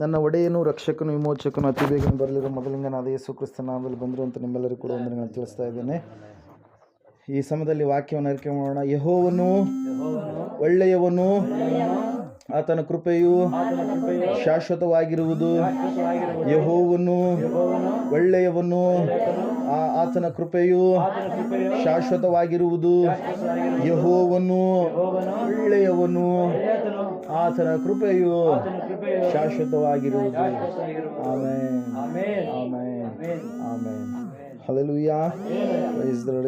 ನನ್ನ ಒಡೆಯನು ರಕ್ಷಕನು ವಿಮೋಚಕನು ಅತಿ ಬೇಗನೆ ಬರಲಿರೋ ಮೊದಲಿಂಗನಾದ ಯೇಸು ಕ್ರಿಸ್ತನ ನಾಮದಲ್ಲಿ ಬಂದರು ಅಂತ ನಿಮ್ಮೆಲ್ಲರಿಗೂ ಕೂಡ ನಾನು ತಿಳಿಸ್ತಾ ಇದ್ದೇನೆ. ಈ ಸಮಯದಲ್ಲಿ ವಾಕ್ಯವನ್ನು ಅರಿಕೆ ಮಾಡೋಣ. ಯಹೋವನು ಒಳ್ಳೆಯವನು. ಆತನ ಕೃಪೆಯು ಶಾಶ್ವತವಾಗಿರುವುದು. ಯಹೋವನು ಒಳ್ಳೆಯವನು. ಆತನ ಕೃಪೆಯು ಶಾಶ್ವತವಾಗಿರುವುದು. ಯಹೋವನು ಒಳ್ಳೆಯವನು. ಆತನ ಕೃಪೆಯು ಶಾಶ್ವತವಾಗಿರುವುದು. ಆಮೇನ್. ಆಮೇನ್. ಆಮೇನ್. ಹಲಲುಯ್ಯ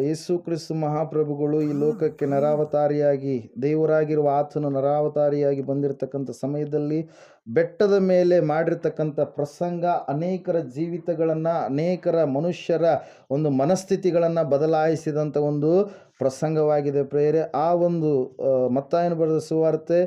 ಯೇಸು ಕ್ರಿಸ್ತು ಮಹಾಪ್ರಭುಗಳು ಈ ಲೋಕಕ್ಕೆ ನರಾವತಾರಿಯಾಗಿ ದೇವರಾಗಿರುವ ಆತನು ನರಾವತಾರಿಯಾಗಿ ಬಂದಿರತಕ್ಕಂಥ ಸಮಯದಲ್ಲಿ ಬೆಟ್ಟದ ಮೇಲೆ ಮಾಡಿರ್ತಕ್ಕಂಥ ಪ್ರಸಂಗ ಅನೇಕರ ಜೀವಿತಗಳನ್ನು ಅನೇಕರ ಮನುಷ್ಯರ ಒಂದು ಮನಸ್ಥಿತಿಗಳನ್ನು ಬದಲಾಯಿಸಿದಂಥ ಒಂದು ಪ್ರಸಂಗವಾಗಿದೆ ಪ್ರೇರೆ. ಆ ಒಂದು ಮತ್ತಾಯನ ಮತ್ತಾಯನು ಬರೆದ ಸುವಾರ್ತೆ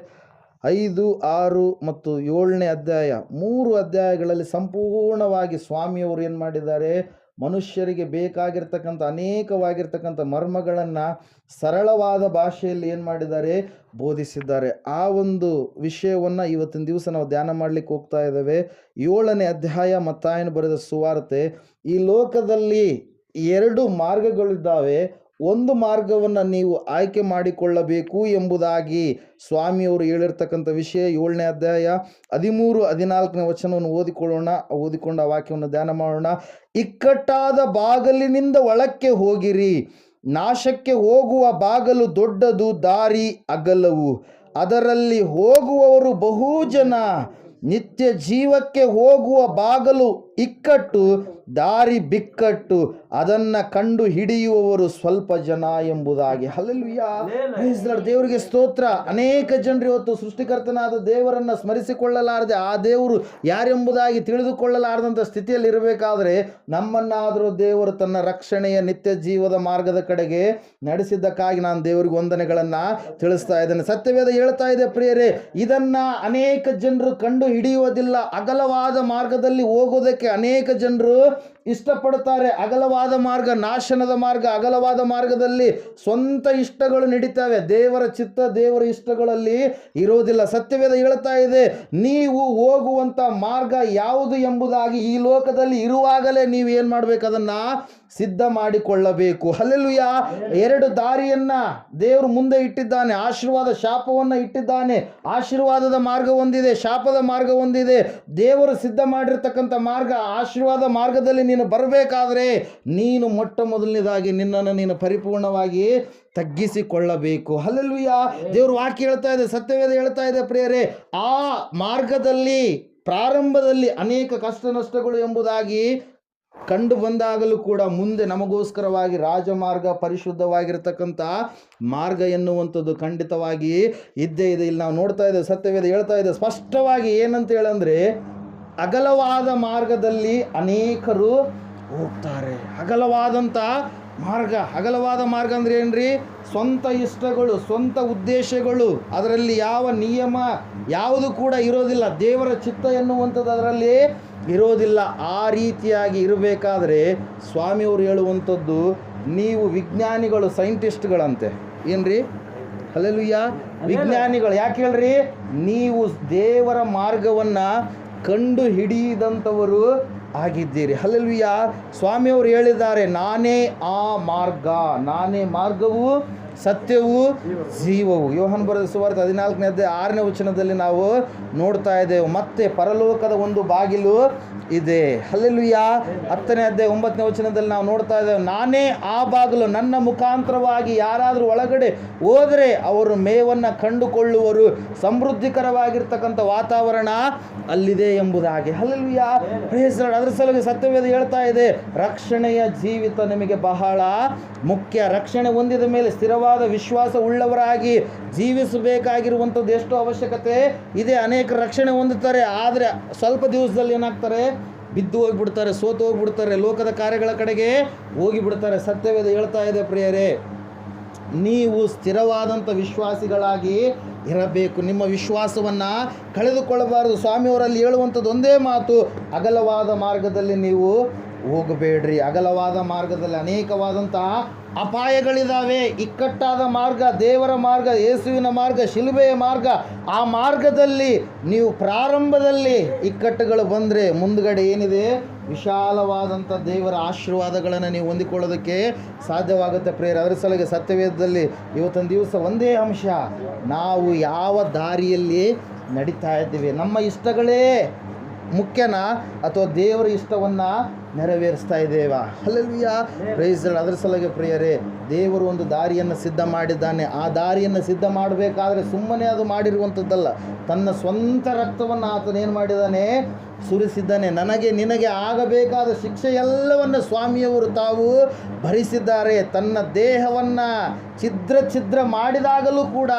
ಐದು, ಆರು ಮತ್ತು ಏಳನೇ ಅಧ್ಯಾಯ. ಮೂರು ಅಧ್ಯಾಯಗಳಲ್ಲಿ ಸಂಪೂರ್ಣವಾಗಿ ಸ್ವಾಮಿಯವರು ಏನು ಮಾಡಿದ್ದಾರೆ? ಮನುಷ್ಯರಿಗೆ ಬೇಕಾಗಿರ್ತಕ್ಕಂಥ, ಅನೇಕವಾಗಿರ್ತಕ್ಕಂಥ ಮರ್ಮಗಳನ್ನು ಸರಳವಾದ ಭಾಷೆಯಲ್ಲಿ ಏನು ಮಾಡಿದ್ದಾರೆ? ಬೋಧಿಸಿದ್ದಾರೆ. ಆ ಒಂದು ವಿಷಯವನ್ನು ಇವತ್ತಿನ ದಿವಸ ನಾವು ಧ್ಯಾನ ಮಾಡಲಿಕ್ಕೆ ಹೋಗ್ತಾ ಇದ್ದೇವೆ. ಏಳನೇ ಅಧ್ಯಾಯ ಮತ್ತಾಯನ ಬರೆದ ಸುವಾರ್ತೆ, ಈ ಲೋಕದಲ್ಲಿ ಎರಡು ಮಾರ್ಗಗಳಿದ್ದಾವೆ. ಒಂದು ಮಾರ್ಗವನ್ನು ನೀವು ಆಯ್ಕೆ ಮಾಡಿಕೊಳ್ಳಬೇಕು ಎಂಬುದಾಗಿ ಸ್ವಾಮಿಯವರು ಹೇಳಿರ್ತಕ್ಕಂಥ ವಿಷಯ ಏಳನೇ ಅಧ್ಯಾಯ ಹದಿಮೂರು, ಹದಿನಾಲ್ಕನೇ ವಚನವನ್ನು ಓದಿಕೊಳ್ಳೋಣ, ಓದಿಕೊಂಡು ಆ ವಾಕ್ಯವನ್ನು ಧ್ಯಾನ ಮಾಡೋಣ. ಇಕ್ಕಟ್ಟಾದ ಬಾಗಲಿನಿಂದ ಒಳಕ್ಕೆ ಹೋಗಿರಿ, ನಾಶಕ್ಕೆ ಹೋಗುವ ಬಾಗಲು ದೊಡ್ಡದು, ದಾರಿ ಅಗಲವು. ಅದರಲ್ಲಿ ಹೋಗುವವರು ಬಹು ಜನ, ನಿತ್ಯ ಜೀವಕ್ಕೆ ಹೋಗುವ ಬಾಗಲು ಇಕ್ಕಟ್ಟು ದಾರಿ ಬಿಕ್ಕಟ್ಟು ಅದನ್ನ ಕಂಡು ಹಿಡಿಯುವವರು ಸ್ವಲ್ಪ ಜನ ಎಂಬುದಾಗಿ. ಹಲಲ್ವಿಯ ದೇವರಿಗೆ ಸ್ತೋತ್ರ. ಅನೇಕ ಜನರು ಇವತ್ತು ಸೃಷ್ಟಿಕರ್ತನಾದ ದೇವರನ್ನ ಸ್ಮರಿಸಿಕೊಳ್ಳಲಾರದೆ ಆ ದೇವರು ಯಾರೆಂಬುದಾಗಿ ತಿಳಿದುಕೊಳ್ಳಲಾರದಂಥ ಸ್ಥಿತಿಯಲ್ಲಿ ಇರಬೇಕಾದ್ರೆ ನಮ್ಮನ್ನಾದರೂ ದೇವರು ತನ್ನ ರಕ್ಷಣೆಯ ನಿತ್ಯ ಜೀವದ ಮಾರ್ಗದ ಕಡೆಗೆ ನಡೆಸಿದ್ದಕ್ಕಾಗಿ ನಾನು ದೇವರಿಗೆ ವಂದನೆಗಳನ್ನ ತಿಳಿಸ್ತಾ ಇದ್ದೇನೆ. ಸತ್ಯವೇದ ಹೇಳ್ತಾ ಇದೆ ಪ್ರಿಯರೇ ಇದನ್ನ ಅನೇಕ ಜನರು ಕಂಡು ಹಿಡಿಯುವುದಿಲ್ಲ. ಅಗಲವಾದ ಮಾರ್ಗದಲ್ಲಿ ಹೋಗೋದಕ್ಕೆ ಅನೇಕ ಜನರು ಇಷ್ಟಪಡುತ್ತಾರೆ. ಅಗಲವಾದ ಮಾರ್ಗ, ನಾಶನದ ಮಾರ್ಗ, ಅಗಲವಾದ ಮಾರ್ಗದಲ್ಲಿ ಸ್ವಂತ ಇಷ್ಟಗಳು ನಡೀತವೆ. ದೇವರ ಚಿತ್ತ, ದೇವರ ಇಷ್ಟಗಳಲ್ಲಿ ಇರೋದಿಲ್ಲ. ಸತ್ಯವೇದ ಹೇಳ್ತಾ ಇದೆ, ನೀವು ಹೋಗುವಂತ ಮಾರ್ಗ ಯಾವುದು ಎಂಬುದಾಗಿ ಈ ಲೋಕದಲ್ಲಿ ಇರುವಾಗಲೇ ನೀವು ಏನು ಮಾಡ್ಬೇಕು? ಅದನ್ನ ಸಿದ್ಧ ಮಾಡಿಕೊಳ್ಳಬೇಕು. ಹಲ್ಲೆಲುಯ್ಯ ಎರಡು ದಾರಿಯನ್ನ ದೇವರು ಮುಂದೆ ಇಟ್ಟಿದ್ದಾನೆ. ಆಶೀರ್ವಾದ ಶಾಪವನ್ನ ಇಟ್ಟಿದ್ದಾನೆ. ಆಶೀರ್ವಾದದ ಮಾರ್ಗ ಒಂದಿದೆ, ಶಾಪದ ಮಾರ್ಗ ಒಂದಿದೆ. ದೇವರು ಸಿದ್ಧ ಮಾಡಿರ್ತಕ್ಕಂಥ ಮಾರ್ಗ ಆಶೀರ್ವಾದ ಮಾರ್ಗದಲ್ಲಿ ನೀನು ಬರಬೇಕಾದ್ರೆ ನೀನು ಮೊಟ್ಟ ಮೊದಲನೇದಾಗಿ ನಿನ್ನನ್ನು ನೀನು ಪರಿಪೂರ್ಣವಾಗಿ ತಗ್ಗಿಸಿಕೊಳ್ಳಬೇಕು. ಅಲ್ಲಲ್ವಿಯ ದೇವರು ವಾಕ್ಯ ಹೇಳ್ತಾ ಇದೆ ಸತ್ಯವೇದ ಹೇಳ್ತಾ ಇದೆ ಪ್ರಿಯರೇ. ಆ ಮಾರ್ಗದಲ್ಲಿ ಪ್ರಾರಂಭದಲ್ಲಿ ಅನೇಕ ಕಷ್ಟ ನಷ್ಟಗಳು ಎಂಬುದಾಗಿ ಕಂಡು ಬಂದಾಗಲೂ ಕೂಡ ಮುಂದೆ ನಮಗೋಸ್ಕರವಾಗಿ ರಾಜಮಾರ್ಗ ಪರಿಶುದ್ಧವಾಗಿರ್ತಕ್ಕಂಥ ಮಾರ್ಗ ಎನ್ನುವಂಥದ್ದು ಖಂಡಿತವಾಗಿ ಇದ್ದೇ ಇದೆ. ಇಲ್ಲಿ ನಾವು ನೋಡ್ತಾ ಇದ್ದೇವೆ ಸತ್ಯವೇದ ಹೇಳ್ತಾ ಇದೆ. ಸ್ಪಷ್ಟವಾಗಿ ಏನಂತ ಹೇಳಂದ್ರೆ ಅಗಲವಾದ ಮಾರ್ಗದಲ್ಲಿ ಅನೇಕರು ಹೋಗ್ತಾರೆ. ಅಗಲವಾದಂಥ ಮಾರ್ಗ, ಅಗಲವಾದ ಮಾರ್ಗ ಅಂದ್ರೆ ಏನ್ರಿ? ಸ್ವಂತ ಇಷ್ಟಗಳು, ಸ್ವಂತ ಉದ್ದೇಶಗಳು. ಅದರಲ್ಲಿ ಯಾವ ನಿಯಮ ಯಾವುದು ಕೂಡ ಇರೋದಿಲ್ಲ. ದೇವರ ಚಿತ್ತ ಎನ್ನುವಂಥದ್ದು ಅದರಲ್ಲಿ ಇರೋದಿಲ್ಲ. ಆ ರೀತಿಯಾಗಿ ಇರಬೇಕಾದ್ರೆ ಸ್ವಾಮಿಯವರು ಹೇಳುವಂಥದ್ದು ನೀವು ವಿಜ್ಞಾನಿಗಳು, ಸೈಂಟಿಸ್ಟ್ಗಳಂತೆ. ಏನ್ರಿ? ಅಲ್ಲೆಲ್ಲುಯ್ಯ ವಿಜ್ಞಾನಿಗಳು ಯಾಕೆ ಹೇಳ್ರಿ? ನೀವು ದೇವರ ಮಾರ್ಗವನ್ನ ಕಂಡು ಹಿಡಿಯದಂಥವರು ಆಗಿದ್ದೀರಿ ಹಲಲ್ವಿಯ ಸ್ವಾಮಿಯವರು ಹೇಳಿದ್ದಾರೆ ನಾನೇ ಆ ಮಾರ್ಗ ನಾನೇ ಮಾರ್ಗವು ಸತ್ಯವು ಜೀವವು. ಯೋಹನ್ ಬರೆದ ಸುವಾರ್ತೆ ಹದಿನಾಲ್ಕನೇ ಆರನೇ ವಚನದಲ್ಲಿ ನಾವು ನೋಡ್ತಾ ಇದ್ದೇವೆ. ಮತ್ತೆ ಪರಲೋಕದ ಒಂದು ಬಾಗಿಲು ಇದೆ. ಹಲ್ಲೆಲುಯ್ಯ ಹತ್ತನೇ ಅಧ್ಯಾಯ ಒಂಬತ್ತನೇ ವಚನದಲ್ಲಿ ನಾವು ನೋಡ್ತಾ ಇದ್ದೇವೆ. ನಾನೇ ಆ ಬಾಗಿಲು, ನನ್ನ ಮುಖಾಂತರವಾಗಿ ಯಾರಾದರೂ ಒಳಗಡೆ ಹೋದರೆ ಅವರು ಮೇವನ್ನು ಕಂಡುಕೊಳ್ಳುವರು. ಸಮೃದ್ಧಿಕರವಾಗಿರ್ತಕ್ಕಂಥ ವಾತಾವರಣ ಅಲ್ಲಿದೆ ಎಂಬುದಾಗಿ. ಹಲ್ಲೆಲುಯ್ಯ ಪ್ರೇಸ್ ಅದರ ಸಲುವಾಗಿ ಸತ್ಯವೇದ ಹೇಳ್ತಾ ಇದೆ, ರಕ್ಷಣೆಯ ಜೀವಿತ ನಿಮಗೆ ಬಹಳ ಮುಖ್ಯ. ರಕ್ಷಣೆ ಹೊಂದಿದ ಮೇಲೆ ಸ್ಥಿರವಾದ ವಿಶ್ವಾಸ ಉಳ್ಳವರಾಗಿ ಜೀವಿಸಬೇಕಾಗಿರುವಂಥದ್ದು ಎಷ್ಟು ಅವಶ್ಯಕತೆ ಇದೆ. ಅನೇಕ ರಕ್ಷಣೆ ಹೊಂದುತ್ತಾರೆ. ಆದರೆ ಸ್ವಲ್ಪ ದಿವಸದಲ್ಲಿ ಏನಾಗ್ತಾರೆ? ಬಿದ್ದು ಹೋಗಿಬಿಡ್ತಾರೆ, ಸೋತು ಹೋಗಿಬಿಡ್ತಾರೆ, ಲೋಕದ ಕಾರ್ಯಗಳ ಕಡೆಗೆ ಹೋಗಿಬಿಡ್ತಾರೆ. ಸತ್ಯವೇದ ಹೇಳ್ತಾ ಇದೆ ಪ್ರಿಯರೇ, ನೀವು ಸ್ಥಿರವಾದಂಥ ವಿಶ್ವಾಸಿಗಳಾಗಿ ಇರಬೇಕು. ನಿಮ್ಮ ವಿಶ್ವಾಸವನ್ನು ಕಳೆದುಕೊಳ್ಳಬಾರದು. ಸ್ವಾಮಿಯವರಲ್ಲಿ ಹೇಳುವಂಥದ್ದು ಒಂದೇ ಮಾತು, ಅಗಲವಾದ ಮಾರ್ಗದಲ್ಲಿ ನೀವು ಹೋಗಬೇಡ್ರಿ. ಅಗಲವಾದ ಮಾರ್ಗದಲ್ಲಿ ಅನೇಕವಾದಂತಹ ಅಪಾಯಗಳಿದ್ದಾವೆ ಇಕ್ಕಟ್ಟಾದ ಮಾರ್ಗ, ದೇವರ ಮಾರ್ಗ, ಯೇಸುವಿನ ಮಾರ್ಗ, ಶಿಲುಬೆಯ ಮಾರ್ಗ, ಆ ಮಾರ್ಗದಲ್ಲಿ ನೀವು ಪ್ರಾರಂಭದಲ್ಲಿ ಇಕ್ಕಟ್ಟುಗಳು ಬಂದರೆ ಮುಂದ್ಗಡೆ ಏನಿದೆ? ವಿಶಾಲವಾದಂಥ ದೇವರ ಆಶೀರ್ವಾದಗಳನ್ನು ನೀವು ಹೊಂದಿಕೊಳ್ಳೋದಕ್ಕೆ ಸಾಧ್ಯವಾಗುತ್ತೆ ಪ್ರೇರ ಅದರ ಸಲಗೆ ಸತ್ಯವೇದದಲ್ಲಿ ಇವತ್ತೊಂದು ದಿವಸ ಒಂದೇ ಅಂಶ, ನಾವು ಯಾವ ದಾರಿಯಲ್ಲಿ ನಡೀತಾ ಇದ್ದೀವಿ? ನಮ್ಮ ಇಷ್ಟಗಳೇ ಮುಖ್ಯನಾ? ಅಥವಾ ದೇವರ ಇಷ್ಟವನ್ನು ನೆರವೇರಿಸ್ತಾ ಇದ್ದೇವಾ? ಅಲ್ಲಲ್ವಿಯ ಪ್ರೈಸ್ ಅದರ ಸಲಗೆ ಪ್ರಿಯರೇ, ದೇವರು ಒಂದು ದಾರಿಯನ್ನು ಸಿದ್ಧ ಮಾಡಿದ್ದಾನೆ. ಆ ದಾರಿಯನ್ನು ಸಿದ್ಧ ಮಾಡಬೇಕಾದ್ರೆ ಸುಮ್ಮನೆ ಅದು ಮಾಡಿರುವಂಥದ್ದಲ್ಲ. ತನ್ನ ಸ್ವಂತ ರಕ್ತವನ್ನು ಆತನೇನು ಮಾಡಿದ್ದಾನೆ? ಸುರಿಸಿದ್ದಾನೆ. ನನಗೆ, ನಿನಗೆ ಆಗಬೇಕಾದ ಶಿಕ್ಷೆ ಎಲ್ಲವನ್ನು ಸ್ವಾಮಿಯವರು ತಾವು ಭರಿಸಿದ್ದಾರೆ. ತನ್ನ ದೇಹವನ್ನು ಛಿದ್ರ ಛಿದ್ರ ಮಾಡಿದಾಗಲೂ ಕೂಡ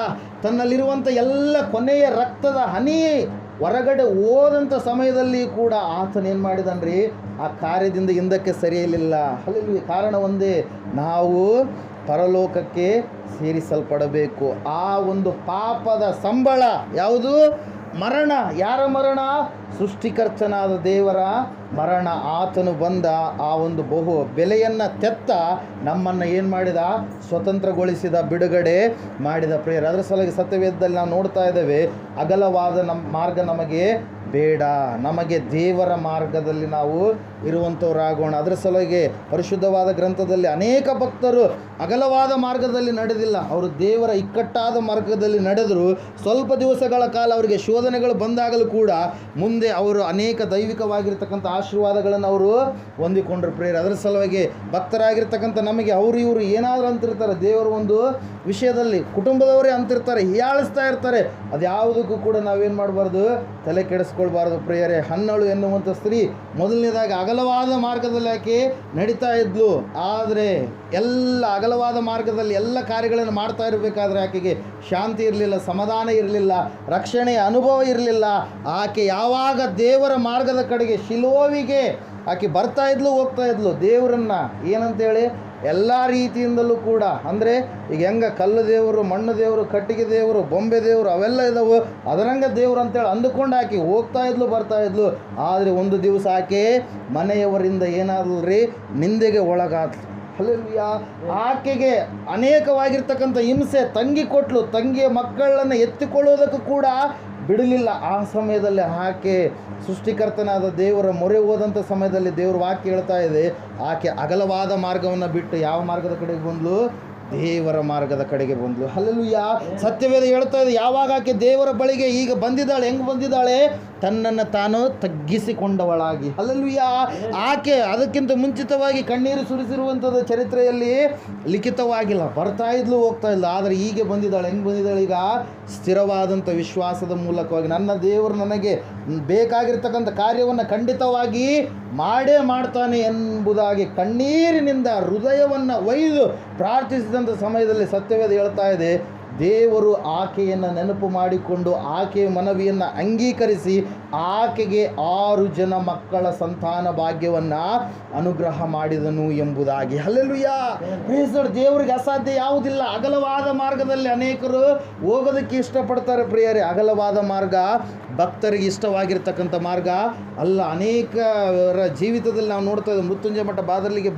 ತನ್ನಲ್ಲಿರುವಂಥ ಎಲ್ಲ ಕೊನೆಯ ರಕ್ತದ ಹನಿ ಹೊರಗಡೆ ಹೋದಂಥ ಸಮಯದಲ್ಲಿ ಕೂಡ ಆತನೇನು ಮಾಡಿದನ್ರಿ? ಆ ಕಾರ್ಯದಿಂದ ಹಿಂದಕ್ಕೆ ಸರಿಯಲಿಲ್ಲ. ಅಲ್ಲಿ ಕಾರಣ ಒಂದೇ, ನಾವು ಪರಲೋಕಕ್ಕೆ ಸೇರಿಸಲ್ಪಡಬೇಕು. ಆ ಒಂದು ಪಾಪದ ಸಂಬಳ ಯಾವುದು? ಮರಣ, ಯಾರ ಮರಣ? ಸೃಷ್ಟಿಕರ್ತನಾದ ದೇವರ ಮರಣ. ಆತನು ಬಂದ ಆ ಒಂದು ಬಹು ಬೆಲೆಯನ್ನು ತೆತ್ತ ನಮ್ಮನ್ನು ಏನು ಮಾಡಿದ? ಸ್ವತಂತ್ರಗೊಳಿಸಿದ ಬಿಡುಗಡೆ ಮಾಡಿದ ಪ್ರೇಯರ್. ಅದರ ಸಲುವಾಗಿ ಸತ್ಯವೇದದಲ್ಲಿ ನಾವು ನೋಡ್ತಾ ಇದ್ದೇವೆ, ಅಗಲವಾದ ನಮ್ಮ ಮಾರ್ಗ ನಮಗೆ ಬೇಡ. ನಮಗೆ ದೇವರ ಮಾರ್ಗದಲ್ಲಿ ನಾವು ಇರುವಂಥವರಾಗೋಣ. ಅದರ ಸಲುವಾಗಿ ಪರಿಶುದ್ಧವಾದ ಗ್ರಂಥದಲ್ಲಿ ಅನೇಕ ಭಕ್ತರು ಅಗಲವಾದ ಮಾರ್ಗದಲ್ಲಿ ನಡೆದಿಲ್ಲ. ಅವರು ದೇವರ ಇಕ್ಕಟ್ಟಾದ ಮಾರ್ಗದಲ್ಲಿ ನಡೆದರು ಸ್ವಲ್ಪ ದಿವಸಗಳ ಕಾಲ ಅವರಿಗೆ ಶೋಧನೆಗಳು ಬಂದಾಗಲೂ ಕೂಡ ಮುಂದೆ ಅವರು ಅನೇಕ ದೈವಿಕವಾಗಿರ್ತಕ್ಕಂಥ ಆಶೀರ್ವಾದಗಳನ್ನು ಅವರು ಹೊಂದಿಕೊಂಡ್ರು ಪ್ರೇರ ಅದರ ಸಲುವಾಗಿ ಭಕ್ತರಾಗಿರ್ತಕ್ಕಂಥ ನಮಗೆ ಅವರು ಇವರು ಏನಾದರೂ ಅಂತಿರ್ತಾರೆ. ದೇವರು ಒಂದು ವಿಷಯದಲ್ಲಿ ಕುಟುಂಬದವರೇ ಅಂತಿರ್ತಾರೆ, ಹೀಯಾಳಿಸ್ತಾ ಇರ್ತಾರೆ. ಅದು ಯಾವುದಕ್ಕೂ ಕೂಡ ನಾವೇನು ಮಾಡಬಾರ್ದು? ತಲೆ ಕೆಡಿಸ್ಕೊಳ್ಬಾರ್ದು ಪ್ರಿಯರೇ. ಹನ್ನಳು ಎನ್ನುವಂಥ ಸ್ತ್ರೀ ಮೊದಲನೇದಾಗಿ ಅಗಲವಾದ ಮಾರ್ಗದಲ್ಲಿ ಆಕೆ ನಡೀತಾ ಇದ್ಲು. ಆದರೆ ಎಲ್ಲ ಅಗಲವಾದ ಮಾರ್ಗದಲ್ಲಿ ಎಲ್ಲ ಕಾರ್ಯಗಳನ್ನು ಮಾಡ್ತಾ ಇರಬೇಕಾದ್ರೆ ಆಕೆಗೆ ಶಾಂತಿ ಇರಲಿಲ್ಲ, ಸಮಾಧಾನ ಇರಲಿಲ್ಲ ರಕ್ಷಣೆಯ ಅನುಭವ ಇರಲಿಲ್ಲ. ಆಕೆ ಯಾವಾಗ ದೇವರ ಮಾರ್ಗದ ಕಡೆಗೆ ಶಿಲೋವಿಗೆ ಆಕೆ ಬರ್ತಾ ಇದ್ಲು, ಹೋಗ್ತಾ ಇದ್ಲು. ದೇವರನ್ನ ಏನಂತೇಳಿ? ಎಲ್ಲ ರೀತಿಯಿಂದಲೂ ಕೂಡ, ಅಂದರೆ ಈಗ ಹೆಂಗ ಕಲ್ಲು ದೇವರು, ಮಣ್ಣು ದೇವರು, ಕಟ್ಟಿಗೆ ದೇವರು, ಬೊಂಬೆ ದೇವರು, ಅವೆಲ್ಲ ಇದಾವೆ. ಅದರಂಗ ದೇವರು ಅಂತೇಳಿ ಅಂದುಕೊಂಡು ಹಾಕಿ ಹೋಗ್ತಾ ಇದ್ಲು, ಬರ್ತಾ ಇದ್ಲು. ಆದರೆ ಒಂದು ದಿವಸ ಆಕೆ ಮನೆಯವರಿಂದ ಏನಾದ್ಲು ರೀ ನಿಂದೆಗೆ ಒಳಗಾದ್ಲು. ಅಲ್ಲಿಯಾ ಆಕೆಗೆ ಅನೇಕವಾಗಿರ್ತಕ್ಕಂಥ ಹಿಂಸೆ ತಂಗಿ ಕೊಟ್ಲು ತಂಗಿಯ ಮಕ್ಕಳನ್ನು ಎತ್ತಿಕೊಳ್ಳೋದಕ್ಕೂ ಕೂಡ ಬಿಡಲಿಲ್ಲ. ಆ ಸಮಯದಲ್ಲಿ ಆಕೆ ಸೃಷ್ಟಿಕರ್ತನಾದ ದೇವರ ಮೊರೆ ಹೋದಂಥ ಸಮಯದಲ್ಲಿ ದೇವರು ವಾಕ್ಯ ಹೇಳ್ತಾ ಇದೆ, ಆಕೆ ಅಗಲವಾದ ಮಾರ್ಗವನ್ನು ಬಿಟ್ಟು ಯಾವ ಮಾರ್ಗದ ಕಡೆಗೆ ಬಂದ್ಲು? ದೇವರ ಮಾರ್ಗದ ಕಡೆಗೆ ಬಂದ್ಲು. ಯಾ ಸತ್ಯವೇದ ಹೇಳ್ತಾ ಇದೆ, ಯಾವಾಗ ಆಕೆ ದೇವರ ಬಳಿಗೆ ಈಗ ಬಂದಿದ್ದಾಳೆ, ಹೆಂಗೆ ಬಂದಿದ್ದಾಳೆ? ತನ್ನನ್ನು ತಾನು ತಗ್ಗಿಸಿಕೊಂಡವಳಾಗಿ. ಅಲ್ಲಲ್ವಿಯ ಆಕೆ ಅದಕ್ಕಿಂತ ಮುಂಚಿತವಾಗಿ ಕಣ್ಣೀರು ಸುರಿಸಿರುವಂಥದ್ದು ಚರಿತ್ರೆಯಲ್ಲಿ ಲಿಖಿತವಾಗಿಲ್ಲ, ಬರ್ತಾ ಇದ್ಲು, ಹೋಗ್ತಾ ಇಲ್ಲ ಆದರೆ ಹೀಗೆ ಬಂದಿದ್ದಾಳೆ, ಹೆಂಗೆ ಬಂದಿದ್ದಾಳೆ ಈಗ? ಸ್ಥಿರವಾದಂಥ ವಿಶ್ವಾಸದ ಮೂಲಕವಾಗಿ ನನ್ನ ದೇವರು ನನಗೆ ಬೇಕಾಗಿರ್ತಕ್ಕಂಥ ಕಾರ್ಯವನ್ನು ಖಂಡಿತವಾಗಿ ಮಾಡೇ ಮಾಡ್ತಾನೆ ಎಂಬುದಾಗಿ ಕಣ್ಣೀರಿನಿಂದ ಹೃದಯವನ್ನು ಒಯ್ದು ಪ್ರಾರ್ಥಿಸಿದಂಥ ಸಮಯದಲ್ಲಿ ಸತ್ಯವೇದ ಹೇಳ್ತಾ ಇದೆ, ದೇವರು ಆಕೆಯನ್ನು ನೆನಪು ಮಾಡಿಕೊಂಡು ಆಕೆಯ ಮನವಿಯನ್ನು ಅಂಗೀಕರಿಸಿ ಆಕೆಗೆ ಆರು ಜನ ಮಕ್ಕಳ ಸಂತಾನ ಭಾಗ್ಯವನ್ನು ಅನುಗ್ರಹ ಮಾಡಿದನು ಎಂಬುದಾಗಿ. ಅಲ್ಲೆಲ್ಲುಯ್ಯ ಪ್ರೇಸರ್ ದೇವರಿಗೆ ಅಸಾಧ್ಯ ಯಾವುದಿಲ್ಲ. ಅಗಲವಾದ ಮಾರ್ಗದಲ್ಲಿ ಅನೇಕರು ಹೋಗೋದಕ್ಕೆ ಇಷ್ಟಪಡ್ತಾರೆ ಪ್ರಿಯರೇ. ಅಗಲವಾದ ಮಾರ್ಗ, ಭಕ್ತರಿಗೆ ಇಷ್ಟವಾಗಿರ್ತಕ್ಕಂಥ ಮಾರ್ಗ ಅಲ್ಲ. ಅನೇಕರ ಜೀವಿತದಲ್ಲಿ ನಾವು ನೋಡ್ತಾ ಇದ್ದೇವೆ, ಮೃತ್ಯುಂಜಯ ಮಠ ಬಾದಲಿಗೆ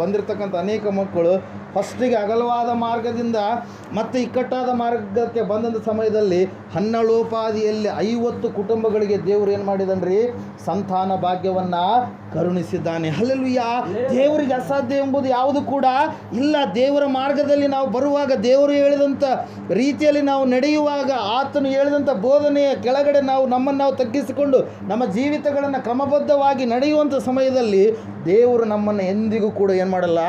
ಬಂದಿರತಕ್ಕಂಥ ಅನೇಕ ಮಕ್ಕಳು ಫಸ್ಟಿಗೆ ಅಗಲವಾದ ಮಾರ್ಗದಿಂದ ಮತ್ತೆ ಇಕ್ಕಟ್ಟಾದ ಮಾರ್ಗಕ್ಕೆ ಬಂದಂಥ ಸಮಯದಲ್ಲಿ ಹನ್ನಳೋಪಾದಿಯಲ್ಲಿ ಐವತ್ತು ಕುಟುಂಬಗಳಿಗೆ ದೇವರು ಏನು ಮಾಡಿದನ್ರಿ? ಸಂತಾನ ಭಾಗ್ಯವನ್ನು ಕರುಣಿಸಿದ್ದಾನೆ. ಅಲ್ಲೆಲ್ಲುಯ್ಯ ದೇವರಿಗೆ ಅಸಾಧ್ಯ ಎಂಬುದು ಯಾವುದು ಕೂಡ ಇಲ್ಲ. ದೇವರ ಮಾರ್ಗದಲ್ಲಿ ನಾವು ಬರುವಾಗ ದೇವರು ಹೇಳಿದಂಥ ರೀತಿಯಲ್ಲಿ ನಾವು ನಡೆಯುವಾಗ ಆತನು ಹೇಳಿದಂಥ ಬೋಧನೆಯ ಕೆಳಗಡೆ ನಾವು ನಮ್ಮನ್ನು ನಾವು ತಗ್ಗಿಸಿಕೊಂಡು ನಮ್ಮ ಜೀವಿತಗಳನ್ನು ಕ್ರಮಬದ್ಧವಾಗಿ ನಡೆಯುವಂಥ ಸಮಯದಲ್ಲಿ ದೇವರು ನಮ್ಮನ್ನು ಎಂದಿಗೂ ಕೂಡ ಏನು ಮಾಡಲ್ಲ?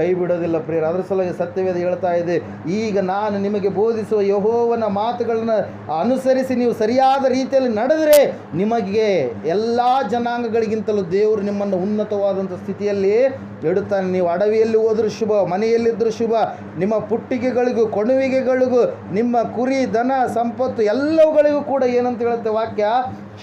ಕೈ ಬಿಡೋದಿಲ್ಲ ಪ್ರಿಯರ. ಅದರ ಸಲುವಾಗಿ ಸತ್ಯವೇದ ಹೇಳ್ತಾ ಇದೆ, ಈಗ ನಾನು ನಿಮಗೆ ಬೋಧಿಸುವ ಯಹೋವನ ಮಾತುಗಳನ್ನು ಅನುಸರಿಸಿ ನೀವು ಸರಿಯಾದ ರೀತಿಯಲ್ಲಿ ನಡೆದರೆ ನಿಮಗೆ ಎಲ್ಲ ಜನಾಂಗಗಳಿಗಿಂತಲೂ ದೇವರು ನಿಮ್ಮನ್ನು ಉನ್ನತವಾದಂಥ ಸ್ಥಿತಿಯಲ್ಲಿ ಇಡುತ್ತಾನೆ. ನೀವು ಅಡವಿಯಲ್ಲಿ ಹೋದರೂ ಶುಭ ಮನೆಯಲ್ಲಿದ್ದರೂ ಶುಭ, ನಿಮ್ಮ ಪುಟ್ಟಿಗೆಗಳಿಗೂ ಕೊಣುವಿಗೆಗಳಿಗೂ, ನಿಮ್ಮ ಕುರಿ, ದನ, ಸಂಪತ್ತು ಎಲ್ಲವುಗಳಿಗೂ ಕೂಡ ಏನಂತ ಹೇಳುತ್ತೆ ವಾಕ್ಯ?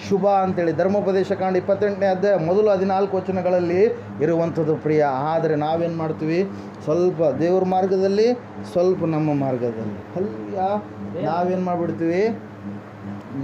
ಶುಭ ಅಂತೇಳಿ. ಧರ್ಮೋಪದೇಶ ಕಾಂಡ ಇಪ್ಪತ್ತೆಂಟನೇ ಅಧ್ಯಾಯ ಮೊದಲು ಹದಿನಾಲ್ಕು ವಚನಗಳಲ್ಲಿ ಇರುವಂಥದ್ದು ಪ್ರಿಯ. ಆದರೆ ನಾವೇನು ಮಾಡ್ತೀವಿ? ಸ್ವಲ್ಪ ದೇವ್ರ ಮಾರ್ಗದಲ್ಲಿ, ಸ್ವಲ್ಪ ನಮ್ಮ ಮಾರ್ಗದಲ್ಲಿ. ಅಲ್ಲಿಯ ನಾವೇನು ಮಾಡಿಬಿಡ್ತೀವಿ?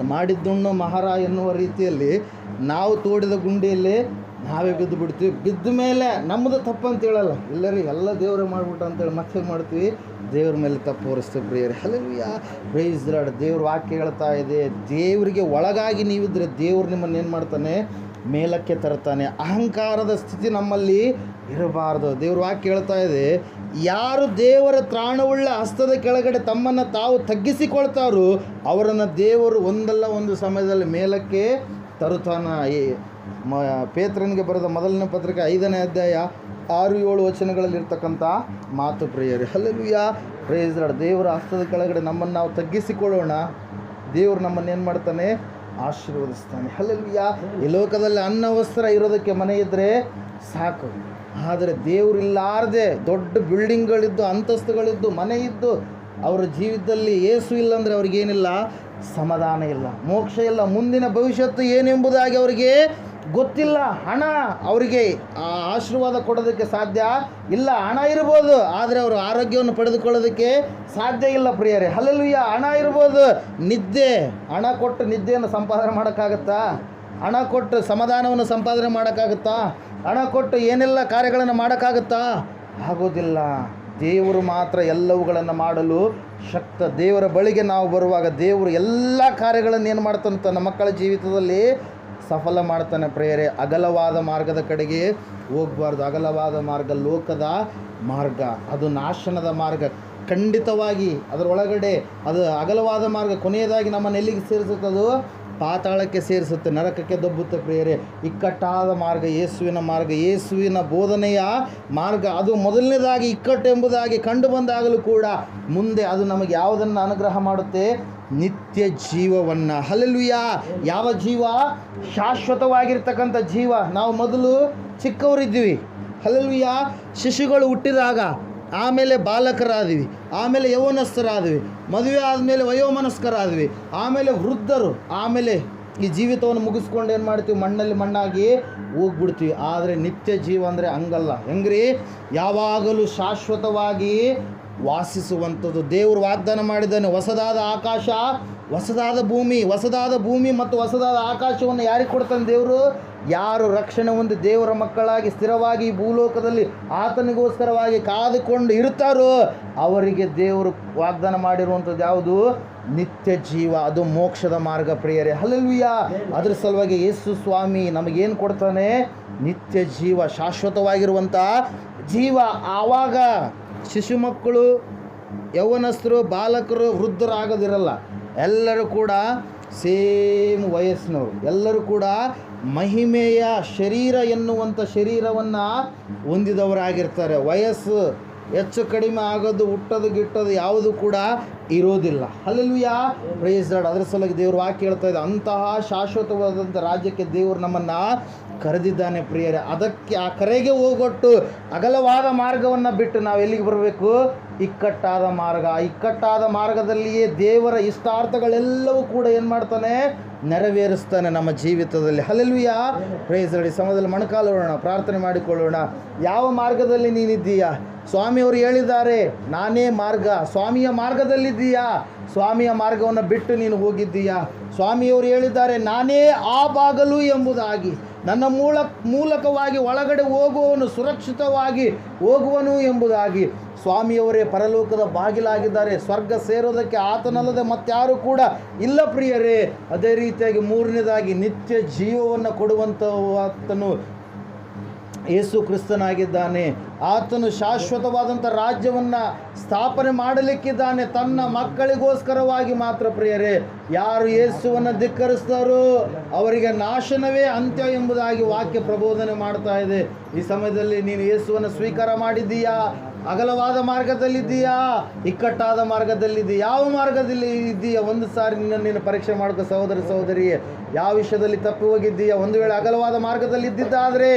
ಮಾಡಿದ್ದುಣ್ಣು ಮಹಾರ ಎನ್ನುವ ರೀತಿಯಲ್ಲಿ ನಾವು ತೋಡಿದ ಗುಂಡಿಯಲ್ಲಿ ನಾವೇ ಬಿದ್ದು ಬಿಡ್ತೀವಿ. ಬಿದ್ದ ಮೇಲೆ ನಮ್ಮದು ತಪ್ಪು ಅಂತ ಹೇಳಲ್ಲ. ಇಲ್ಲರಿ ಎಲ್ಲ ದೇವರೇ ಮಾಡಿಬಿಟ್ಟು ಅಂತೇಳಿ ಮತ್ತೆ ಮಾಡ್ತೀವಿ? ದೇವ್ರ ಮೇಲೆ ತಪ್ಪು ಹೊರಿಸ್ತೀವಿ ಪ್ರಿಯರಿ. ಹಲವಿಯ ಪ್ರೈಸ್ ಲಾಡ್ ದೇವ್ರ ವಾಕ್ಯ ಹೇಳ್ತಾ ಇದೆ. ದೇವರಿಗೆ ಒಳಗಾಗಿ ನೀವಿದ್ರೆ ದೇವ್ರು ನಿಮ್ಮನ್ನು ಏನು ಮಾಡ್ತಾನೆ? ಮೇಲಕ್ಕೆ ತರ್ತಾನೆ. ಅಹಂಕಾರದ ಸ್ಥಿತಿ ನಮ್ಮಲ್ಲಿ ಇರಬಾರ್ದು. ದೇವ್ರ ವಾಕ್ಯ ಹೇಳ್ತಾ ಇದೆ. ಯಾರು ದೇವರ ತ್ರಾಣವುಳ್ಳ ಹಸ್ತದ ಕೆಳಗಡೆ ತಮ್ಮನ್ನು ತಾವು ತಗ್ಗಿಸಿಕೊಳ್ತಾರೋ ಅವರನ್ನು ದೇವರು ಒಂದಲ್ಲ ಒಂದು ಸಮಯದಲ್ಲಿ ಮೇಲಕ್ಕೆ ತರುತ್ತಾನೆ. ಮ, ಪೇತ್ರನಿಗೆ ಬರೆದ ಮೊದಲನೇ ಪತ್ರಿಕೆ ಐದನೇ ಅಧ್ಯಾಯ ಆರು ಏಳು ವಚನಗಳಲ್ಲಿರ್ತಕ್ಕಂಥ ಮಾತು ಪ್ರಿಯರೇ ಹಲ್ಲುಯ್ಯ ಪ್ರೇಸ್ ದೇವರ ಹಸ್ತದ ಕೆಳಗಡೆ ನಮ್ಮನ್ನು ನಾವು ತಗ್ಗಿಸಿಕೊಳ್ಳೋಣ. ದೇವರು ನಮ್ಮನ್ನು ಏನು ಮಾಡ್ತಾನೆ? ಆಶೀರ್ವದಿಸ್ತಾನೆ. ಹಲ್ಲಲ್ವಿಯ ಈ ಲೋಕದಲ್ಲಿ ಅನ್ನ ವಸ್ತ್ರ ಇರೋದಕ್ಕೆ ಮನೆ ಇದ್ದರೆ ಸಾಕು. ಆದರೆ ದೇವರು ಇಲ್ಲಾರದೆ ದೊಡ್ಡ ಬಿಲ್ಡಿಂಗ್ಗಳಿದ್ದು ಅಂತಸ್ತುಗಳಿದ್ದು, ಮನೆ ಇದ್ದು, ಅವರ ಜೀವಿತದಲ್ಲಿ ಏಸು ಇಲ್ಲ ಅಂದರೆ ಅವ್ರಿಗೇನಿಲ್ಲ? ಸಮಾಧಾನ ಇಲ್ಲ. ಮೋಕ್ಷ ಇಲ್ಲ. ಮುಂದಿನ ಭವಿಷ್ಯತ್ತು ಏನೆಂಬುದಾಗಿ ಅವರಿಗೆ ಗೊತ್ತಿಲ್ಲ, ಹಣ ಅವರಿಗೆ ಆಶೀರ್ವಾದ ಕೊಡೋದಕ್ಕೆ ಸಾಧ್ಯ ಇಲ್ಲ, ಹಣ ಇರ್ಬೋದು, ಆದರೆ ಅವರು ಆರೋಗ್ಯವನ್ನು ಪಡೆದುಕೊಳ್ಳೋದಕ್ಕೆ ಸಾಧ್ಯ ಇಲ್ಲ ಪ್ರಿಯರೇ. ಹಲಲುಯ್ಯ ಹಣ ಇರ್ಬೋದು. ನಿದ್ದೆ, ಹಣ ಕೊಟ್ಟು ನಿದ್ದೆಯನ್ನು ಸಂಪಾದನೆ ಮಾಡೋಕ್ಕಾಗತ್ತಾ? ಹಣ ಕೊಟ್ಟು ಸಮಾಧಾನವನ್ನು ಸಂಪಾದನೆ ಮಾಡೋಕ್ಕಾಗುತ್ತಾ? ಹಣ ಕೊಟ್ಟು ಏನೆಲ್ಲ ಕಾರ್ಯಗಳನ್ನು ಮಾಡೋಕ್ಕಾಗುತ್ತಾ? ಆಗೋದಿಲ್ಲ. ದೇವರು ಮಾತ್ರ ಎಲ್ಲವುಗಳನ್ನು ಮಾಡಲು ಶಕ್ತ. ದೇವರ ಬಳಿಗೆ ನಾವು ಬರುವಾಗ ದೇವರು ಎಲ್ಲ ಕಾರ್ಯಗಳನ್ನು ಏನು ಮಾಡ್ತಾನೆ ಮಕ್ಕಳ ಜೀವಿತದಲ್ಲಿ ಸಫಲ ಮಾಡ್ತಾನೆ ಪ್ರೇಯರೆ. ಅಗಲವಾದ ಮಾರ್ಗದ ಕಡೆಗೆ ಹೋಗಬಾರ್ದು. ಅಗಲವಾದ ಮಾರ್ಗ ಲೋಕದ ಮಾರ್ಗ. ಅದು ನಾಶನದ ಮಾರ್ಗ. ಖಂಡಿತವಾಗಿ ಅದರೊಳಗಡೆ ಅದು ಅಗಲವಾದ ಮಾರ್ಗ ಕೊನೆಯದಾಗಿ ನಮ್ಮನ್ನು ಎಲ್ಲಿಗೆ ಸೇರಿಸುತ್ತದೋ ಪಾತಾಳಕ್ಕೆ ಸೇರಿಸುತ್ತೆ, ನರಕಕ್ಕೆ ದಬ್ಬುತ್ತೆ ಪ್ರಿಯರೇ. ಇಕ್ಕಟ್ಟಾದ ಮಾರ್ಗ, ಯೇಸುವಿನ ಮಾರ್ಗ, ಯೇಸುವಿನ ಬೋಧನೆಯ ಮಾರ್ಗ. ಅದು ಮೊದಲನೇದಾಗಿ ಇಕ್ಕಟ್ಟು ಎಂಬುದಾಗಿ ಕಂಡು ಬಂದಾಗಲೂ ಕೂಡ ಮುಂದೆ ಅದು ನಮಗೆ ಯಾವುದನ್ನು ಅನುಗ್ರಹ ಮಾಡುತ್ತೆ? ನಿತ್ಯ ಜೀವವನ್ನು. ಹಲಲುಯ ಯಾವ ಜೀವ? ಶಾಶ್ವತವಾಗಿರ್ತಕ್ಕಂಥ ಜೀವ. ನಾವು ಮೊದಲು ಚಿಕ್ಕವರಿದ್ದೀವಿ. ಹಲಲುಯ ಶಿಶುಗಳು ಹುಟ್ಟಿದಾಗ ಆಮೇಲೆ ಬಾಲಕರಾದ್ವಿ. ಆಮೇಲೆ ಯೌವನಸ್ಥರಾದ್ವಿ. ಮದುವೆ ಆದಮೇಲೆ ವಯೋಮನಸ್ಕರಾದ್ವಿ. ಆಮೇಲೆ ವೃದ್ಧರು. ಆಮೇಲೆ ಈ ಜೀವಿತವನ್ನು ಮುಗಿಸ್ಕೊಂಡು ಏನು ಮಾಡ್ತೀವಿ? ಮಣ್ಣಲ್ಲಿ ಮಣ್ಣಾಗಿ ಹೋಗ್ಬಿಡ್ತೀವಿ. ಆದರೆ ನಿತ್ಯ ಜೀವ ಅಂದರೆ ಹಂಗಲ್ಲ. ಹೆಂಗ್ರಿ? ಯಾವಾಗಲೂ ಶಾಶ್ವತವಾಗಿ ವಾಸಿಸುವಂಥದ್ದು. ದೇವರು ವಾಗ್ದಾನ ಮಾಡಿದ್ದಾನೆ, ಹೊಸದಾದ ಆಕಾಶ, ಹೊಸದಾದ ಭೂಮಿ ಹೊಸದಾದ ಭೂಮಿ ಮತ್ತು ಹೊಸದಾದ ಆಕಾಶವನ್ನು ಯಾರಿಗೆ ಕೊಡ್ತಾನೆ ದೇವರು? ಯಾರು ರಕ್ಷಣೆ ಹೊಂದಿ ದೇವರ ಮಕ್ಕಳಾಗಿ ಸ್ಥಿರವಾಗಿ ಭೂಲೋಕದಲ್ಲಿ ಆತನಿಗೋಸ್ಕರವಾಗಿ ಕಾದುಕೊಂಡು ಇರ್ತಾರೋ ಅವರಿಗೆ ದೇವರು ವಾಗ್ದಾನ ಮಾಡಿರುವಂಥದ್ದು ಯಾವುದು? ನಿತ್ಯ ಜೀವ. ಅದು ಮೋಕ್ಷದ ಮಾರ್ಗ ಪ್ರಿಯರೇ. ಹಲಲ್ವಿಯ ಅದ್ರ ಸಲುವಾಗಿ ಯೇಸು ಸ್ವಾಮಿ ನಮಗೇನು ಕೊಡ್ತಾನೆ? ನಿತ್ಯ ಜೀವ ಶಾಶ್ವತವಾಗಿರುವಂಥ ಜೀವ ಆವಾಗ ಶಿಶು ಮಕ್ಕಳು, ಯೌವನಸ್ಥರು, ಬಾಲಕರು ವೃದ್ಧರು ಆಗೋದಿರಲ್ಲ ಎಲ್ಲರೂ ಕೂಡ ಸೇಮ್ ವಯಸ್ಸಿನವರು. ಎಲ್ಲರೂ ಕೂಡ ಮಹಿಮೆಯ ಶರೀರ ಎನ್ನುವಂಥ ಶರೀರವನ್ನು ಹೊಂದಿದವರಾಗಿರ್ತಾರೆ. ವಯಸ್ಸು ಹೆಚ್ಚು ಕಡಿಮೆ ಆಗೋದು, ಹುಟ್ಟೋದು, ಗಿಟ್ಟೋದು ಯಾವುದು ಕೂಡ ಇರೋದಿಲ್ಲ. ಯಾ ಪ್ರೈಸ್ ಲಾರ್ಡ್ ಅದರ ಸಲುವಾಗಿ ದೇವರು ವಾಕ್ಯ ಹೇಳ್ತಾ ಇದೆ ಅಂತಹ ಶಾಶ್ವತವಾದಂಥ ರಾಜ್ಯಕ್ಕೆ ದೇವರು ನಮ್ಮನ್ನು ಕರೆದಿದ್ದಾನೆ ಪ್ರಿಯರೇ. ಅದಕ್ಕೆ ಆ ಕರೆಗೆ ಹೋಗೊಟ್ಟು ಅಗಲವಾದ ಮಾರ್ಗವನ್ನು ಬಿಟ್ಟು ನಾವು ಎಲ್ಲಿಗೆ ಬರಬೇಕು? ಇಕ್ಕಟ್ಟಾದ ಮಾರ್ಗ. ಇಕ್ಕಟ್ಟಾದ ಮಾರ್ಗದಲ್ಲಿಯೇ ದೇವರ ಇಷ್ಟಾರ್ಥಗಳೆಲ್ಲವೂ ಕೂಡ ಏನು ಮಾಡ್ತಾನೆ? ನೆರವೇರಿಸ್ತಾನೆ ನಮ್ಮ ಜೀವಿತದಲ್ಲಿ. ಹಲಲ್ವಿಯ ಪ್ರೈಸ್ ಲಾರ್ಡ್ ಈ ಸಮಯದಲ್ಲಿ ಮೊಣಕಾಲೋಣ ಪ್ರಾರ್ಥನೆ ಮಾಡಿಕೊಳ್ಳೋಣ. ಯಾವ ಮಾರ್ಗದಲ್ಲಿ ನೀನಿದ್ದೀಯಾ? ಸ್ವಾಮಿಯವರು ಹೇಳಿದ್ದಾರೆ, ನಾನೇ ಮಾರ್ಗ. ಸ್ವಾಮಿಯ ಮಾರ್ಗದಲ್ಲಿದ್ದೀಯಾ? ಸ್ವಾಮಿಯ ಮಾರ್ಗವನ್ನು ಬಿಟ್ಟು ನೀನು ಹೋಗಿದ್ದೀಯಾ? ಸ್ವಾಮಿಯವರು ಹೇಳಿದ್ದಾರೆ, ನಾನೇ ಆ ಬಾಗಲು ಎಂಬುದಾಗಿ. ನನ್ನ ಮೂಲ, ಮೂಲಕವಾಗಿ ಒಳಗಡೆ ಹೋಗುವವನು ಸುರಕ್ಷಿತವಾಗಿ ಹೋಗುವನು ಎಂಬುದಾಗಿ. ಸ್ವಾಮಿಯವರೇ ಪರಲೋಕದ ಬಾಗಿಲಾಗಿದ್ದಾರೆ. ಸ್ವರ್ಗ ಸೇರೋದಕ್ಕೆ ಆತನಲ್ಲದೆ ಮತ್ತಾರು ಕೂಡ ಇಲ್ಲ ಪ್ರಿಯರೇ. ಅದೇ ರೀತಿಯಾಗಿ ಮೂರನೇದಾಗಿ ನಿತ್ಯ ಜೀವವನ್ನು ಕೊಡುವಂಥವಾತನು ಯೇಸು ಕ್ರಿಸ್ತನಾಗಿದ್ದಾನೆ. ಆತನು ಶಾಶ್ವತವಾದಂಥ ರಾಜ್ಯವನ್ನು ಸ್ಥಾಪನೆ ಮಾಡಲಿಕ್ಕಿದ್ದಾನೆ. ತನ್ನ ಮಕ್ಕಳಿಗೋಸ್ಕರವಾಗಿ ಮಾತ್ರ ಪ್ರಿಯರೇ. ಯಾರು ಯೇಸುವನ್ನು ಧಿಕ್ಕರಿಸ್ತಾರೋ ಅವರಿಗೆ ನಾಶನವೇ ಅಂತ್ಯ ಎಂಬುದಾಗಿ ವಾಕ್ಯ ಪ್ರಬೋಧನೆ ಮಾಡ್ತಾ ಇದೆ. ಈ ಸಮಯದಲ್ಲಿ ನೀನು ಯೇಸುವನ್ನು ಸ್ವೀಕಾರ ಮಾಡಿದ್ದೀಯಾ? ಅಗಲವಾದ ಮಾರ್ಗದಲ್ಲಿದ್ದೀಯಾ? ಇಕ್ಕಟ್ಟಾದ ಮಾರ್ಗದಲ್ಲಿದ್ದೀಯ? ಯಾವ ಮಾರ್ಗದಲ್ಲಿ ಇದ್ದೀಯಾ ಒಂದು ಸಾರಿ ನಿನ್ನನ್ನು ನೀನು ಪರೀಕ್ಷೆ ಮಾಡ್ಕೋ, ಸಹೋದರ ಸಹೋದರಿ. ಯಾವ ವಿಷಯದಲ್ಲಿ ತಪ್ಪಿ ಹೋಗಿದ್ದೀಯಾ? ಒಂದು ವೇಳೆ ಅಗಲವಾದ ಮಾರ್ಗದಲ್ಲಿ ಇದ್ದಿದ್ದಾದರೆ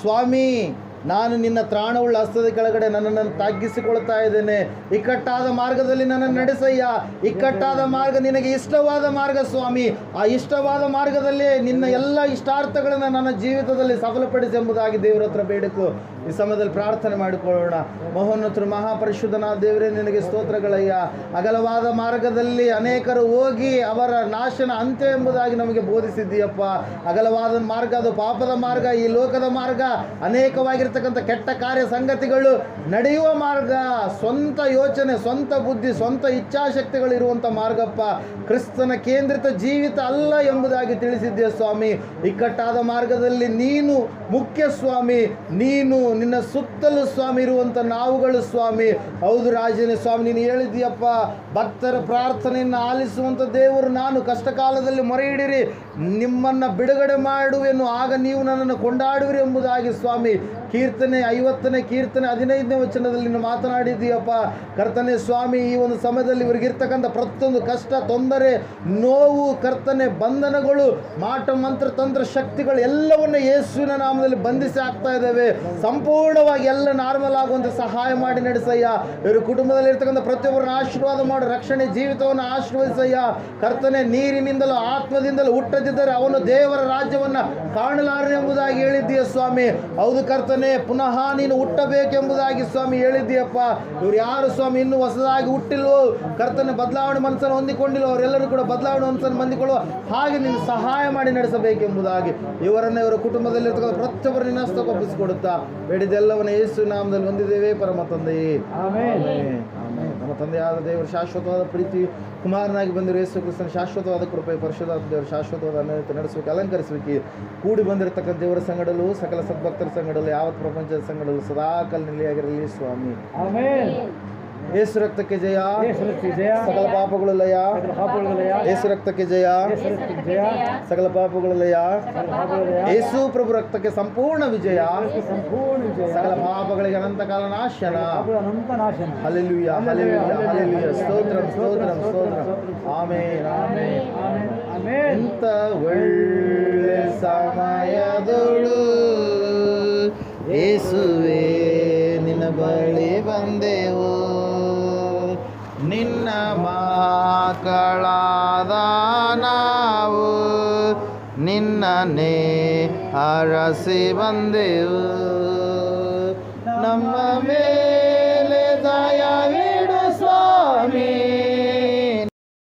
ಸ್ವಾಮಿ, ನಾನು ನಿನ್ನ ತ್ರಾಣವುಳ್ಳ ಹಸ್ತದ ಕೆಳಗಡೆ ನನ್ನನ್ನು ತಗ್ಗಿಸಿಕೊಳ್ತಾ ಇದ್ದೇನೆ. ಇಕ್ಕಟ್ಟಾದ ಮಾರ್ಗದಲ್ಲಿ ನನ್ನನ್ನು ನಡೆಸಯ್ಯ. ಇಕ್ಕಟ್ಟಾದ ಮಾರ್ಗ ನಿನಗೆ ಇಷ್ಟವಾದ ಮಾರ್ಗ, ಸ್ವಾಮಿ. ಆ ಇಷ್ಟವಾದ ಮಾರ್ಗದಲ್ಲಿ ನಿನ್ನ ಎಲ್ಲ ಇಷ್ಟಾರ್ಥಗಳನ್ನು ನನ್ನ ಜೀವಿತದಲ್ಲಿ ಸಫಲಪಡಿಸಿ ಎಂಬುದಾಗಿ ದೇವರ ಹತ್ರ ಬೇಡಕು. ಈ ಸಮಯದಲ್ಲಿ ಪ್ರಾರ್ಥನೆ ಮಾಡಿಕೊಳ್ಳೋಣ. ಮಹೋನ್ನತರು ಮಹಾಪರಿಶುದ್ಧನ ದೇವರೇ, ನಿನಗೆ ಸ್ತೋತ್ರಗಳಯ್ಯ. ಅಗಲವಾದ ಮಾರ್ಗದಲ್ಲಿ ಅನೇಕರು ಹೋಗಿ ಅವರ ನಾಶನ ಅಂತ್ಯ ಎಂಬುದಾಗಿ ನಮಗೆ ಬೋಧಿಸಿದ್ದೀಯಪ್ಪ. ಅಗಲವಾದ ಮಾರ್ಗ, ಅದು ಪಾಪದ ಮಾರ್ಗ, ಈ ಲೋಕದ ಮಾರ್ಗ, ಅನೇಕವಾಗಿರ್ತಕ್ಕಂಥ ಕೆಟ್ಟ ಕಾರ್ಯ ಸಂಗತಿಗಳು ನಡೆಯುವ ಮಾರ್ಗ, ಸ್ವಂತ ಯೋಚನೆ, ಸ್ವಂತ ಬುದ್ಧಿ, ಸ್ವಂತ ಇಚ್ಛಾಶಕ್ತಿಗಳು ಇರುವಂಥ ಮಾರ್ಗಪ್ಪ. ಕ್ರಿಸ್ತನ ಕೇಂದ್ರಿತ ಜೀವಿತ ಅಲ್ಲ ಎಂಬುದಾಗಿ ತಿಳಿಸಿದ್ದೀಯ ಸ್ವಾಮಿ. ಇಕ್ಕಟ್ಟಾದ ಮಾರ್ಗದಲ್ಲಿ ನೀನು ಮುಖ್ಯ ಸ್ವಾಮಿ. ನೀನು ನಿನ್ನ ಸುತ್ತಲೂ ಸ್ವಾಮಿ ಇರುವಂಥ ನಾವುಗಳು ಸ್ವಾಮಿ. ಹೌದು ರಾಜನೇ ಸ್ವಾಮಿ, ನೀನು ಹೇಳಿದ್ದೀಯಪ್ಪ, ಭಕ್ತರ ಪ್ರಾರ್ಥನೆಯನ್ನು ಆಲಿಸುವಂಥ ದೇವರು ನಾನು. ಕಷ್ಟ ಕಾಲದಲ್ಲಿ ಮೊರೆ ಇಡಿರಿ, ನಿಮ್ಮನ್ನು ಬಿಡುಗಡೆ ಮಾಡುವೆನು. ಆಗ ನೀವು ನನ್ನನ್ನು ಕೊಂಡಾಡುವಿರಿ ಎಂಬುದಾಗಿ ಸ್ವಾಮಿ. ಕೀರ್ತನೆ ಐವತ್ತನೇ, ಕೀರ್ತನೆ ಹದಿನೈದನೇ ವಚನದಲ್ಲಿ ನೀನು ಮಾತನಾಡಿದ್ದೀಯಪ್ಪ. ಕರ್ತನೆ ಸ್ವಾಮಿ, ಈ ಒಂದು ಸಮಯದಲ್ಲಿ ಇವರಿಗಿರ್ತಕ್ಕಂಥ ಪ್ರತಿಯೊಂದು ಕಷ್ಟ, ತೊಂದರೆ, ನೋವು, ಕರ್ತನೆ ಬಂಧನಗಳು, ಮಾಟ, ಮಂತ್ರ, ತಂತ್ರ, ಶಕ್ತಿಗಳು ಎಲ್ಲವನ್ನು ಯೇಸುವಿನ ನಾಮದಲ್ಲಿ ಬಂಧಿಸಿ ಆಗ್ತಾ ಇದ್ದಾವೆ. ಸಂಪೂರ್ಣವಾಗಿ ಎಲ್ಲ ನಾರ್ಮಲ್ ಆಗುವಂತೆ ಸಹಾಯ ಮಾಡಿ ನಡೆಸಯ್ಯ. ಇವರು ಕುಟುಂಬದಲ್ಲಿ ಇರ್ತಕ್ಕಂಥ ಪ್ರತಿಯೊಬ್ಬರನ್ನ ಆಶೀರ್ವಾದ ಮಾಡು, ರಕ್ಷಣೆ ಜೀವಿತವನ್ನು ಆಶೀರ್ವದಿಸಯ್ಯ. ಕರ್ತನೆ, ನೀರಿನಿಂದಲೂ ಆತ್ಮದಿಂದಲೂ ಹುಟ್ಟದಿದ್ದರೆ ಅವನು ದೇವರ ರಾಜ್ಯವನ್ನು ಕಾಣಲಾರನೆಂಬುದಾಗಿ ಹೇಳಿದ್ದೀಯ ಸ್ವಾಮಿ. ಹೌದು ಕರ್ತನೆ, ಪುನಃ ನೀನು ಹುಟ್ಟಬೇಕೆಂಬುದಾಗಿ ಸ್ವಾಮಿ ಹೇಳಿದ್ದೀಯಪ್ಪ. ಇವ್ರು ಯಾರು ಸ್ವಾಮಿ, ಇನ್ನೂ ಹೊಸದಾಗಿ ಹುಟ್ಟಿಲ್ವೋ? ಕರ್ತನೆ ಬದಲಾವಣೆ ಮನಸ್ಸನ್ನು ಹೊಂದಿಕೊಂಡಿಲ್ಲೋ ಅವರೆಲ್ಲರೂ ಕೂಡ ಬದಲಾವಣೆ ಮನಸ್ಸನ್ನು ಹೊಂದಿಕೊಳ್ಳುವ ಹಾಗೆ ನೀನು ಸಹಾಯ ಮಾಡಿ ನಡೆಸಬೇಕೆಂಬುದಾಗಿ ಇವರನ್ನು ಇವರ ಕುಟುಂಬದಲ್ಲಿ ಪ್ರತಿಯೊಬ್ಬರನ್ನ ನಿನ್ನ ಹಸ್ತಕ್ಕೊಪ್ಪಿಸಿಕೊಡುತ್ತಾ ಬೇಡಿದೆಲ್ಲವನ್ನ ಯೇಸು ನಾಮದಲ್ಲಿ ಹೊಂದಿದ್ದೇವೆ ಪರಮ ತಂದೆಯೇ. ನಮ್ಮ ತಂದೆಯಾದ ದೇವರ ಶಾಶ್ವತವಾದ ಪ್ರೀತಿ ಕುಮಾರನಾಗಿ ಬಂದಿರೋ ಯೇಸು ಕ್ರಿಸ್ತನ ಶಾಶ್ವತವಾದ ಕೃಪೆ ಪರಿಶುದ್ಧ ದೇವರ ಶಾಶ್ವತವಾದ ಅನ್ಯತೆ ನಡೆಸಬೇಕು ಅಲಂಕರಿಸಬೇಕು. ಕೂಡಿ ಬಂದಿರತಕ್ಕಂಥ ದೇವರ ಸಂಗಡಲು ಸಕಲ ಸದ್ಭಕ್ತರ ಸಂಗಡಲು ಯಾವತ್ತು ಪ್ರಪಂಚದ ಸಂಗಡಲು ಸದಾ ಕಾಲ ನಿಲಿಯಾಗಿರಲಿ ಸ್ವಾಮಿ. ಯೇಸು ರಕ್ತಕ್ಕೆ ಜಯ. ಸಕಲ ಪಾಪಗಳು ಲಯ ಏಸು ರಕ್ತಕ್ಕೆ ಜಯ. ಸಕಲ ಪಾಪಗಳು ಲಯ ಏಸು ಪ್ರಭು ರಕ್ತಕ್ಕೆ ಸಂಪೂರ್ಣ ವಿಜಯ. ಸಕಲ ಪಾಪಗಳಿಗೆ ಅನಂತ ಕಾಲ ನಾಶನ. ಹಲ್ಲೆಲೂಯಾ ಹಲ್ಲೆಲೂಯಾ ಹಲ್ಲೆಲೂಯಾ ಸ್ತೋತ್ರಂ ಸ್ತೋತ್ರಂ ಸ್ತೋತ್ರಂ ಆಮೇನ್ ಆಮೇನ್. ಎಂತ ಒಳ್ಳೆ ಸಮಯದೊಳು ಏಸುವೆ ನಿನ್ನ ಬಳಿ ಬಂದೆವು. ನಿನ್ನನ್ನೇ ಹರಸಿ ಬಂದೆವು